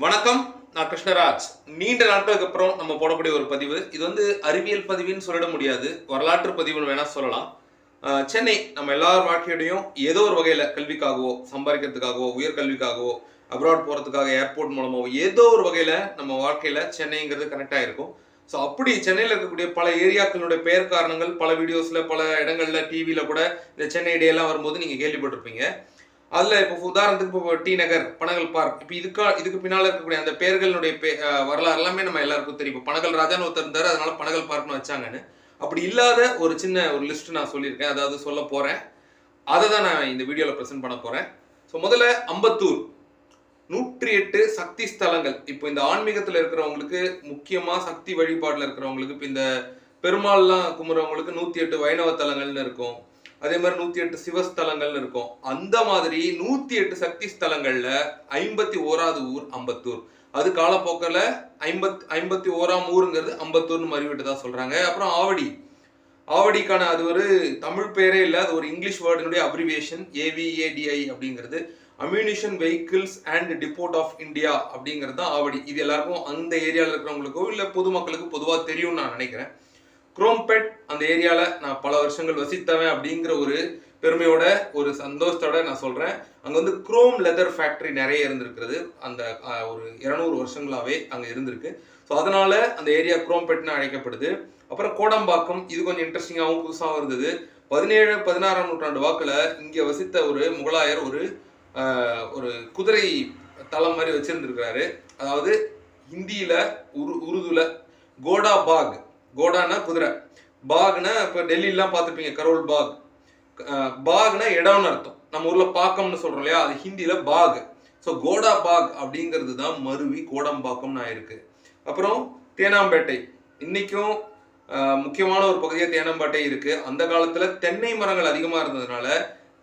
வணக்கம் நான் கிருஷ்ணராஜ். நீண்ட நாட்களுக்கு அப்புறம் நம்ம போடக்கூடிய ஒரு பதிவு. இது வந்து அறிவியல் பதிவுன்னு சொல்லிட முடியாது. வரலாற்று பதிவுன்னு வேணா சொல்லலாம். சென்னை நம்ம எல்லார் வாழ்க்கையோடையும் ஏதோ ஒரு வகையில் கல்விக்காகவோ சம்பாதிக்கிறதுக்காகவோ உயர்கல்விக்காகவோ அப்ராட் போகிறதுக்காக ஏர்போர்ட் மூலமாகவோ ஏதோ ஒரு வகையில் நம்ம வாழ்க்கையில் சென்னைங்கிறது கனெக்ட் ஆகிருக்கும் ஸோ அப்படி சென்னையில் இருக்கக்கூடிய பல ஏரியாக்களுடைய பெயர் காரணங்கள் பல வீடியோஸில் பல இடங்களில் டிவியில் கூட இந்த சென்னை டே எல்லாம் வரும்போது நீங்கள் கேள்விப்பட்டிருப்பீங்க. அதில் இப்போ உதாரணத்துக்கு இப்போ டி நகர் பனகல் பார்க் இப்போ இதுக்கா இதுக்கு பின்னால் இருக்கக்கூடிய அந்த பேர்களுடைய பே வரலாறு எல்லாமே நம்ம எல்லாருக்கும் தெரியும். இப்போ பனகல் ராஜான்னு ஒருத்தர் இருந்தார் அதனால பனகல் பார்க்னு வச்சாங்கன்னு. அப்படி இல்லாத ஒரு சின்ன ஒரு லிஸ்ட் நான் சொல்லியிருக்கேன். அதாவது சொல்ல போகிறேன் அதை தான் நான் இந்த வீடியோவில் ப்ரெசென்ட் பண்ண போகிறேன் ஸோ முதல்ல அம்பத்தூர். நூற்றி எட்டு சக்தி ஸ்தலங்கள். இப்போ இந்த ஆன்மீகத்தில் இருக்கிறவங்களுக்கு முக்கியமாக சக்தி வழிபாட்டில் இருக்கிறவங்களுக்கு இப்போ இந்த பெருமாள்லாம் கும்புறவங்களுக்கு நூற்றி எட்டு வைணவ தலங்கள்னு இருக்கும். அதே மாதிரி நூற்றி எட்டு சிவஸ்தலங்கள்னு இருக்கும். அந்த மாதிரி நூற்றி எட்டு சக்தி ஸ்தலங்கள்ல ஐம்பத்தி ஓராவது ஊர் அம்பத்தூர். அது காலப்போக்கில் ஐம்பத் ஐம்பத்தி ஓராம் ஊருங்கிறது அம்பத்தூர்னு மறிவிட்டு தான் சொல்கிறாங்க அப்புறம் ஆவடி. ஆவடிக்கான அது ஒரு தமிழ் பேரே இல்லை அது ஒரு இங்கிலீஷ் வேர்டினுடைய அப்ரிவியேஷன் ஏவிஏடிஐ அப்படிங்கிறது. Ammunition vehicles and deport of India அப்படிங்கிறது தான் ஆவடி. இது எல்லாருக்கும் அந்த ஏரியாவில் இருக்கிறவங்களுக்கோ இல்லை பொதுமக்களுக்கு பொதுவாக தெரியும்னு நான் நினைக்கிறேன். குரோம்பெட் அந்த ஏரியாவில் நான் பல வருஷங்கள் வசித்தவன் அப்படிங்கிற ஒரு பெருமையோட ஒரு சந்தோஷத்தோட நான் சொல்கிறேன் அங்கே வந்து குரோம் லெதர் ஃபேக்ட்ரி நிறைய இருந்திருக்கிறது. அந்த ஒரு இரநூறு வருஷங்களாகவே அங்கே இருந்திருக்கு. ஸோ அதனால் அந்த ஏரியா குரோம்பெட்னு அழைக்கப்படுது. அப்புறம் கோடம்பாக்கம் இது கொஞ்சம் இன்ட்ரெஸ்டிங்காகவும் புதுசாகவும் இருந்தது. பதினேழு பதினாறாம் நூற்றாண்டு வாக்கில் இங்கே வசித்த ஒரு முகலாயர் ஒரு ஒரு குதிரை தளம் மாதிரி வச்சுருந்துருக்கிறாரு. அதாவது ஹிந்தியில் உரு உருதுல கோடா பாக் கோடானா குதிரை. பாக்னா இப்போ டெல்லிலாம் பார்த்துருப்பீங்க கரோல் பாக். பாக்னா இடம்னு அர்த்தம். நம்ம ஊரில் பாக்கம்னு சொல்கிறோம் இல்லையா? அது ஹிந்தியில் பாக். ஸோ கோடா பாக் அப்படிங்கிறது தான் மருவி கோடம்பாக்கம்னு ஆயிருக்கு. அப்புறம் தேனாம்பேட்டை. இன்றைக்கும் முக்கியமான ஒரு பகுதியாக தேனாம்பேட்டை இருக்குது அந்த காலத்தில் தென்னை மரங்கள் அதிகமாக இருந்ததுனால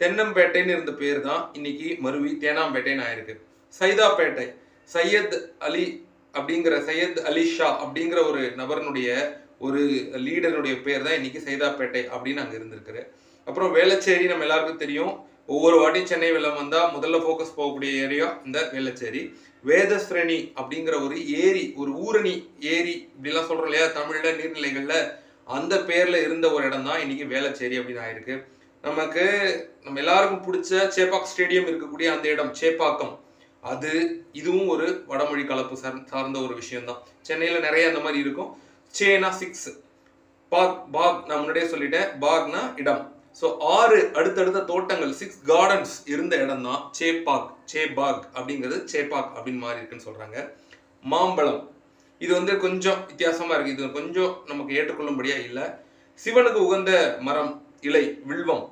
தென்னம்பேட்டைன்னு இருந்த பேர் தான் இன்னைக்கு மருவி தேனாம்பேட்டைன்னு ஆயிருக்கு. சைதாப்பேட்டை. சையத் அலி அப்படிங்கிற சையத் அலி ஷா அப்படிங்கிற ஒரு நபரனுடைய ஒரு லீடருடைய பேர் தான் இன்னைக்கு சைதாப்பேட்டை அப்படின்னு அங்கே இருந்திருக்கு அப்புறம் வேளச்சேரி நம்ம எல்லாருக்கும் தெரியும். ஒவ்வொரு வாட்டியும் சென்னை வெள்ளம் வந்தால் முதல்ல ஃபோக்கஸ் போகக்கூடிய ஏரியா இந்த வேளச்சேரி. வேதஸ்ரேணி அப்படிங்கிற ஒரு ஏரி ஒரு ஊரணி ஏரி இப்படிலாம் சொல்கிறோம் இல்லையா? தமிழில் நீர்நிலைகளில் அந்த பேரில் இருந்த ஒரு இடம் தான் இன்றைக்கி வேளச்சேரி அப்படின்னு ஆயிருக்கு. நமக்கு நம்ம எல்லாருக்கும் பிடிச்ச சேப்பாக் ஸ்டேடியம் இருக்கக்கூடிய அந்த இடம் சேப்பாக்கம். அது இதுவும் ஒரு வடமொழி கலப்பு சார் சார்ந்த ஒரு விஷயம்தான். சென்னையில் நிறைய அந்த மாதிரி இருக்கும். சேனா சிக்ஸ். பாக் பாக் நான் முன்னாடியே சொல்லிட்டேன். பாக்னா இடம். ஸோ ஆறு அடுத்தடுத்த தோட்டங்கள் சிக்ஸ் கார்டன்ஸ் இருந்த இடம் தான் சேப்பாக் சேபாக் அப்படிங்கிறது சேபாக் அப்படின்னு மாறி இருக்குன்னு சொல்கிறாங்க மாம்பழம். இது வந்து கொஞ்சம் வித்தியாசமாக இருக்குது இது கொஞ்சம் நமக்கு ஏற்றுக்கொள்ளும்படியாக இல்லை. சிவனுக்கு உகந்த மரம் இலை வில்வம்.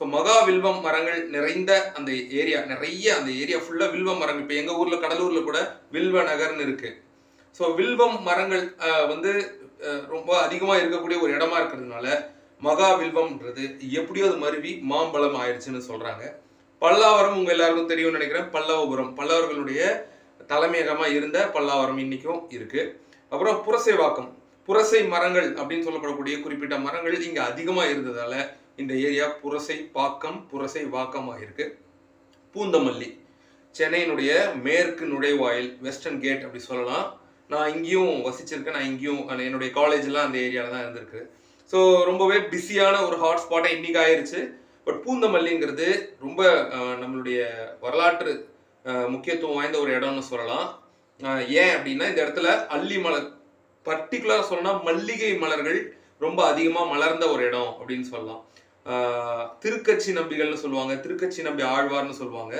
ஸோ மகா வில்வம் மரங்கள் நிறைந்த அந்த ஏரியா நிறைய அந்த ஏரியா ஃபுல்லாக வில்வ மரங்கள். இப்போ எங்கள் ஊரில் கடலூரில் கூட வில்வ நகர்னு இருக்குது ஸோ வில்வம் மரங்கள் வந்து ரொம்ப அதிகமாக இருக்கக்கூடிய ஒரு இடமா இருக்கிறதுனால மகா வில்வம்ன்றது எப்படியோ அது மருவி மாம்பழம் ஆயிடுச்சுன்னு சொல்கிறாங்க பல்லாவரம் உங்கள் எல்லாருக்கும் தெரியும்னு நினைக்கிறேன். பல்லவபுரம். பல்லவர்களுடைய தலைமையகமாக இருந்த பல்லாவரம் இன்னைக்கும் இருக்குது அப்புறம் புரசைவாக்கம். புரசை மரங்கள் அப்படின்னு சொல்லப்படக்கூடிய குறிப்பிட்ட மரங்கள் இங்கே அதிகமாக இருந்ததால் இந்த ஏரியா புரசை பாக்கம் புரசை வாக்கமாக இருக்கு. பூந்தமல்லி. சென்னையினுடைய மேற்கு நுழைவாயில் வெஸ்டர்ன் கேட் அப்படி சொல்லலாம். நான் இங்கேயும் வசிச்சிருக்கேன் நான் இங்கேயும் என்னுடைய காலேஜ்லாம் அந்த ஏரியாவில் தான் இருந்திருக்கு. ஸோ ரொம்பவே பிஸியான ஒரு ஹாட்ஸ்பாட்டாக இன்னைக்கு ஆயிருச்சு. பட் பூந்தமல்லிங்கிறது ரொம்ப நம்மளுடைய வரலாற்று முக்கியத்துவம் வாய்ந்த ஒரு இடம்னு சொல்லலாம். ஏன் அப்படின்னா இந்த இடத்துல அல்லி மலர் பர்டிகுலராக சொல்லணும்னா மல்லிகை மலர்கள் ரொம்ப அதிகமாக மலர்ந்த ஒரு இடம் அப்படின்னு சொல்லலாம். திருக்கச்சி நம்பிகள்னு சொல்லுவாங்க திருக்கச்சி நம்பி ஆழ்வார்னு சொல்லுவாங்க.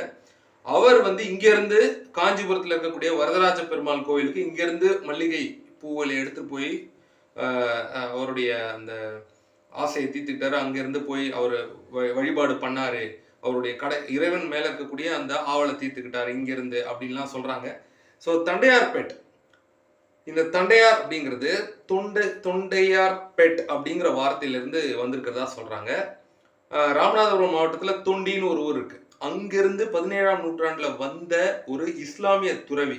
அவர் வந்து இங்கிருந்து காஞ்சிபுரத்தில் இருக்கக்கூடிய வரதராஜ பெருமாள் கோயிலுக்கு இங்கிருந்து மல்லிகை பூவலை எடுத்து போய் அவருடைய அந்த ஆசையை தீர்த்துக்கிட்டாரு. அங்கிருந்து போய் அவர் வழிபாடு பண்ணாரு. அவருடைய கடை இறைவன் மேல இருக்கக்கூடிய அந்த ஆவலை தீர்த்துக்கிட்டாரு. இங்கிருந்து அப்படின்லாம் சொல்றாங்க. ஸோ தண்டையார்பேட். இந்த தண்டையார் அப்படிங்கிறது தொண்டை தொண்டையார் பெட் அப்படிங்கிற வார்த்தையிலிருந்து வந்திருக்கிறதா சொல்றாங்க. ராமநாதபுரம் மாவட்டத்தில் தொண்டின்னு ஒரு ஊர் இருக்கு. அங்கிருந்து பதினேழாம் நூற்றாண்டுல வந்த ஒரு இஸ்லாமிய துறவி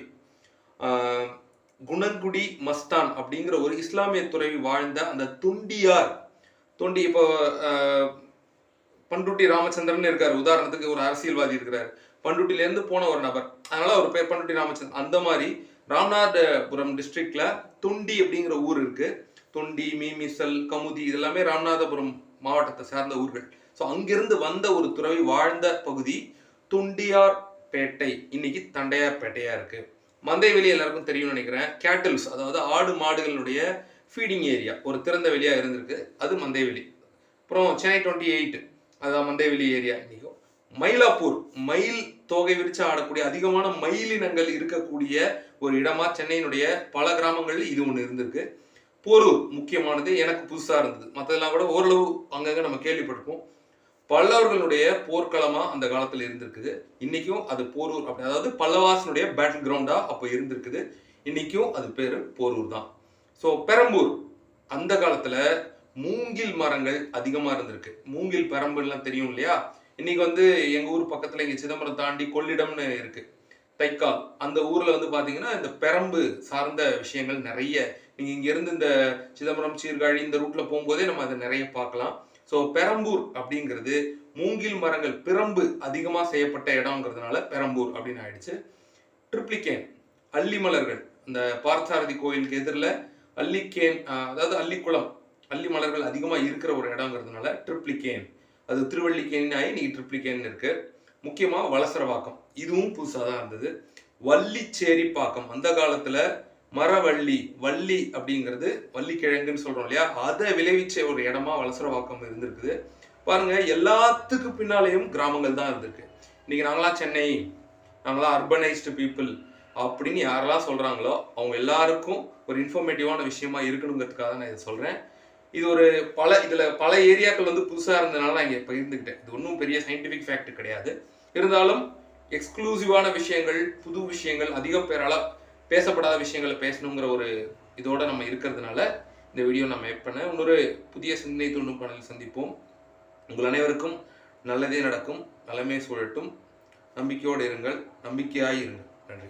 குணங்குடி மஸ்தான் அப்படிங்கிற ஒரு இஸ்லாமிய துறவி வாழ்ந்த அந்த தொண்டியார். தொண்டி இப்போ பண்டுட்டி பண்ருட்டி ராமச்சந்திரன் இருக்கார். உதாரணத்துக்கு ஒரு அரசியல்வாதி இருக்கிறார். பண்டுட்டிலேருந்து போன ஒரு நபர். அதனால அவர் பேர் பண்ருட்டி ராமச்சந்திரன். அந்த மாதிரி ராமநாதபுரம் டிஸ்ட்ரிக்ட்ல தொண்டி அப்படிங்கிற ஊர் இருக்கு. தொண்டி மீமிசல் கமுதி இதெல்லாமே ராமநாதபுரம் மாவட்டத்தை சார்ந்த ஊர்கள். ஸோ அங்கிருந்து வந்த ஒரு துறவி வாழ்ந்த பகுதி துண்டியார் பேட்டை. இன்னைக்கு தண்டையார் பேட்டையா இருக்கு. மந்தைவெளி எல்லாருக்கும் தெரியும்னு நினைக்கிறேன். கேட்டில்ஸ் அதாவது ஆடு மாடுகளுடைய ஃபீடிங் ஏரியா ஒரு திறந்த வெளியா இருந்திருக்கு. அது மந்தைவெளி. அப்புறம் சென்னை டுவெண்ட்டி எயிட் அதான் மந்தைவெளி ஏரியா இன்னைக்கும் மயிலாப்பூர் மயில் தோகை விரிச்சு ஆடக்கூடிய அதிகமான மயிலினங்கள் இருக்கக்கூடிய ஒரு இடமா சென்னையினுடைய பல கிராமங்கள்ல இது ஒன்று இருந்திருக்கு. போரூர் முக்கியமானது. எனக்கு புதுசாக இருந்தது. மற்றதெல்லாம் கூட ஓரளவு அங்கங்கே நம்ம கேள்விப்பட்டிருப்போம். பல்லவர்களுடைய போர்க்களமா அந்த காலத்துல இருந்திருக்குது. இன்னைக்கும் அது போரூர் அப்படி அதாவது பல்லவாசனுடைய பேட்டில் கிரவுண்டா அப்போ இருந்திருக்குது. இன்னைக்கும் அது பேரு போரூர் தான். ஸோ பெரம்பூர் அந்த காலத்துல மூங்கில் மரங்கள் அதிகமா இருந்திருக்கு. மூங்கில் பெரம்புலாம் தெரியும் இல்லையா? இன்னைக்கு வந்து எங்க ஊர் பக்கத்துல இங்க சிதம்பரம் தாண்டி கொள்ளிடம்னு இருக்கு. தைக்கால் அந்த ஊர்ல வந்து பாத்தீங்கன்னா இந்த பெரம்பு சார்ந்த விஷயங்கள் நிறைய. நீங்க இங்க இருந்து இந்த சிதம்பரம் சீர்காழி இந்த ரூட்ல போகும்போதே நம்ம அதை நிறைய பார்க்கலாம். ஸோ பெரம்பூர் அப்படிங்கிறது மூங்கில் மரங்கள் பிரம்பு அதிகமாக செய்யப்பட்ட இடம்ங்கிறதுனால பெரம்பூர் அப்படின்னு ஆயிடுச்சு. ட்ரிப்ளிகேன் அல்லிமலர்கள் இந்த பார்த்தசாரதி கோயிலுக்கு எதிரில் அல்லிக்கேன் அதாவது அல்லிக்குளம் அல்லி மலர்கள் அதிகமாக இருக்கிற ஒரு இடங்கிறதுனால ட்ரிப்ளிகேன். அது திருவள்ளிக்கேன் ஆகி நீ ட்ரிப்ளிகேன் இருக்கு. முக்கியமாக வலசரவாக்கம் இதுவும் புதுசாக தான் இருந்தது. வள்ளிச்சேரிப்பாக்கம் அந்த காலத்தில் மரவள்ளி வள்ளி அப்படிங்கிறது வள்ளிக்கிழங்குன்னு சொல்கிறோம் இல்லையா? அதை விளைவிச்ச ஒரு இடமா வலசரவாக்கம் இருந்திருக்குது. பாருங்க எல்லாத்துக்கு பின்னாலேயும் கிராமங்கள் தான் இருந்திருக்கு. இன்னைக்கு நாங்களா சென்னை நாங்களாம் அர்பனைஸ்டு பீப்புள் அப்படின்னு யாரெல்லாம் சொல்கிறாங்களோ அவங்க எல்லாருக்கும் ஒரு இன்ஃபர்மேட்டிவான விஷயமா இருக்கணுங்கிறதுக்காக நான் இதை சொல்கிறேன் இது ஒரு பல இதில் பல ஏரியாக்கள் வந்து புதுசாக இருந்ததுனால நான் இங்கே பகிர்ந்துக்கிட்டேன். இது ஒன்றும் பெரிய சயின்டிஃபிக் ஃபேக்ட் கிடையாது. இருந்தாலும் எக்ஸ்க்ளூசிவான விஷயங்கள் புது விஷயங்கள் அதிக பேரால பேசப்படாத விஷயங்களை பேசணுங்கிற ஒரு இதோட நம்ம இருக்கிறதுனால இந்த வீடியோ நான் மேக் பண்ண இன்னொரு புதிய சிந்தனை தூண்டும் பாடலில் சந்திப்போம். உங்கள் அனைவருக்கும் நல்லதே நடக்கும். நலமே சூழட்டும். நம்பிக்கையோடு இருங்கள். நம்பிக்கையாய் இருங்கள். நன்றி.